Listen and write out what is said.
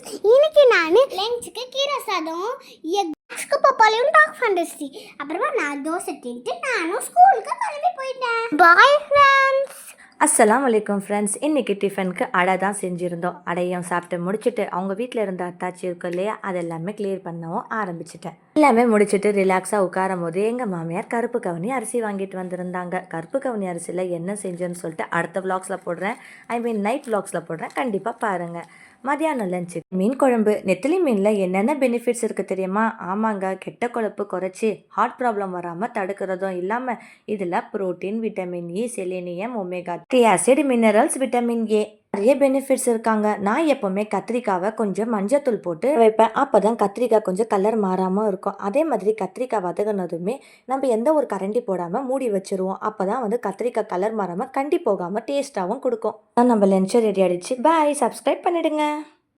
Friends இன்னைக்கு நான் லஞ்சுக்கு கீரை சாதம் எக்ஸ்க்கு பப்பாளியும் டாக் ஃபண்டஸ்டி அப்புறமா நான் தோசை தின்ட்டு நானும் ஸ்கூலுக்கு கிளம்பி போயிட்டேன். பாய் ஃப்ரெண்ட்ஸ் அஸ்ஸலாம் வலைக்கம் ஃப்ரெண்ட்ஸ் இன்றைக்கி டிஃபனுக்கு அடை தான் செஞ்சுருந்தோம். அடையும் சாப்பிட்டு முடிச்சுட்டு அவங்க வீட்டில் இருந்த அத்தாச்சி இருக்கும் இல்லையா அது எல்லாமே கிளியர் பண்ணவும் ஆரம்பிச்சிட்டேன். எல்லாமே முடிச்சுட்டு ரிலாக்ஸாக உட்காரும் போது எங்கள் மாமியார் கருப்பு கவனி அரிசி வாங்கிட்டு வந்திருந்தாங்க. கருப்பு கவனி அரிசியில் என்ன செஞ்சேன்னு சொல்லிட்டு அடுத்த vlogsல போடுறேன். ஐ மீன் நைட் vlogsல போடுறேன். கண்டிப்பாக பாருங்கள் மதியானம் லஞ்சு மீன் குழம்பு. நெத்திலி மீனில் என்னென்ன பெனிஃபிட்ஸ் இருக்குது தெரியுமா? ஆமாங்க கெட்ட கொழுப்பு குறைச்சி ஹார்ட் ப்ராப்ளம் வராமல் தடுக்கிறதும் இல்லாமல் இதில் protein vitamin E selenium omega three acid minerals vitamin A நிறைய பெனிஃபிட்ஸ் இருக்காங்க. நான் எப்போவுமே கத்திரிக்காவை கொஞ்சம் மஞ்சத்தூள் போட்டு வைப்பேன். அப்போ தான் கத்திரிக்காய் கொஞ்சம் கலர் மாறாமல் இருக்கும். அதே மாதிரி கத்திரிக்காய் வதங்கினதுமே நம்ம எந்த ஒரு கரண்டி போடாமல் மூடி வச்சிருவோம். அப்போ தான் வந்து கத்திரிக்காய் கலர் மாறாமல் கண்டி போகாமல் டேஸ்ட்டாகவும் கொடுக்கும். நம்ம லஞ்சை ரெடி ஆகிடுச்சு பாய் சப்ஸ்கிரைப் பண்ணிடுங்க.